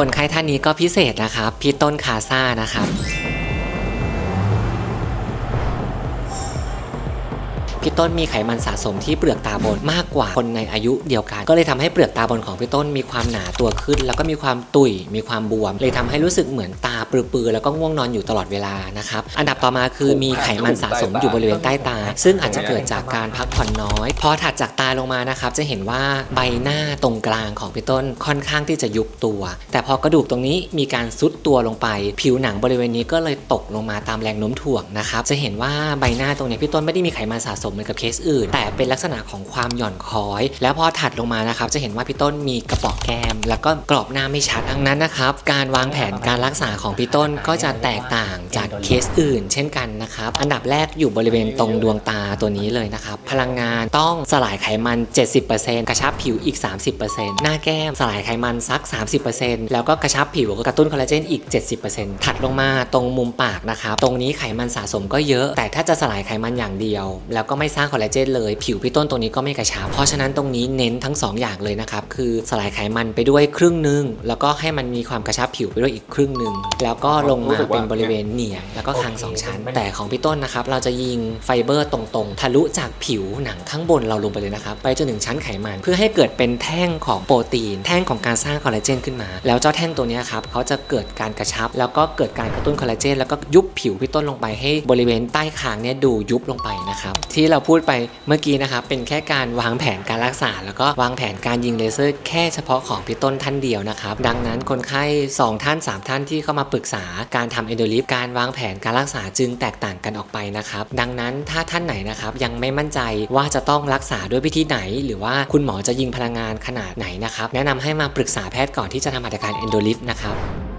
คนไข้ท่านนี้ก็พิเศษนะครับ พี่ต้นคาซ่านะครับ พี่ต้นมีไขมันสะสมที่เปลือกตาบนมากกว่าคนในอายุเดียวกัน ก็เลยทำให้เปลือกตาบนของพี่ต้นมีความหนาตัวขึ้น แล้วก็มีความตุยมีความบวม เลยทำให้รู้สึกเหมือนตา ปลือๆแล้วก็ง่วงนอนอยู่ตลอดเวลานะครับอันดับต่อมาคือมีไขมันสะสมอยู่บริเวณใต้ตา ซึ่งอาจจะเกิดจากการพักผ่อนน้อย พอถัดจากตาลงมานะครับจะเห็นว่าใบหน้าตรงกลางของพี่ต้นค่อนข้างที่จะยุบตัว แต่พอกระดูกตรงนี้มีการซุดตัวลงไป ผิวหนังบริเวณนี้ก็เลยตกลงมาตามแรงโน้มถ่วงนะครับจะเห็นว่าใบหน้าตรงนี้พี่ต้นไม่ได้มีไขมันสะสมเหมือนกับเคสอื่น แต่เป็นลักษณะของความหย่อนคล้อย แล้วพอถัดลงมานะครับจะเห็นว่าพี่ต้นมีกระเป๋อแก้ม แล้วก็กรอบหน้าไม่ชัดดังนั้นนะครับการวางแผนการรักษาของของพี่ต้นก็จะแตกต่างจากเคสอื่น เช่นกันนะครับ อันดับแรกอยู่บริเวณตรงดวงตาตัวนี้เลยนะครับ พลังงานต้องสลายไขมัน 70%กระชับผิวอีก 30%หน้าแก้มสลายไขมันสัก 30%แล้วก็กระชับผิวกระตุ้นคอลลาเจนอีก 70%ถัดลงมาตรงมุมปากนะครับ ตรงนี้ไขมันสะสมก็เยอะ แต่ถ้าจะสลายไขมันอย่างเดียว แล้วก็ไม่สร้างคอลลาเจนเลยผิวพี่ต้นตรงนี้ก็ไม่กระชับ เพราะฉะนั้นตรงนี้เน้นทั้ง 2 อย่างเลยนะครับ คือสลายไขมันไปด้วยครึ่งหนึง แล้วก็ให้มันมีความกระชับผิวไปด้วยอีกครึ่งหนึ่งแล้วก็ลงมาเป็นบริเวณเหนียงแล้วก็คางสองชั้น แต่ของพี่ต้นนะครับ เราจะยิงไฟเบอร์ตรงๆ ทะลุจากผิวหนังข้างบนเราลงไปเลยนะครับ ไปจนถึงชั้นไขมัน เพื่อให้เกิดเป็นแท่งของโปรตีน แท่งของการสร้างคอลลาเจนขึ้นมา แล้วเจ้าแท่งตัวเนี้ยครับเขาจะเกิดการกระชับ แล้วก็เกิดการกระตุ้นคอลลาเจนแล้วก็ยุบผิวพี่ต้นลงไปให้บริเวณใต้คางเนี่ยดูยุบลงไปนะครับที่เราพูดไปเมื่อกี้นะครับเป็นแค่การวางแผนการรักษา แล้วก็วางแผนการยิงเลเซอร์ แค่เฉพาะของพี่ต้นท่านเดียวนะครับดังนั้นคนไข้ 2 ท่าน 3 ท่านที่เข้ามาปรึกษาการทำเอนโดลิฟการวางแผนการรักษาจึงแตกต่างกันออกไปนะครับ ดังนั้นถ้าท่านไหนนะครับยังไม่มั่นใจว่าจะต้องรักษาด้วยวิธีไหน หรือว่าคุณหมอจะยิงพลังงานขนาดไหนนะครับแนะนำให้มาปรึกษาแพทย์ก่อนที่จะทำหัตถการเอนโดลิฟนะครับ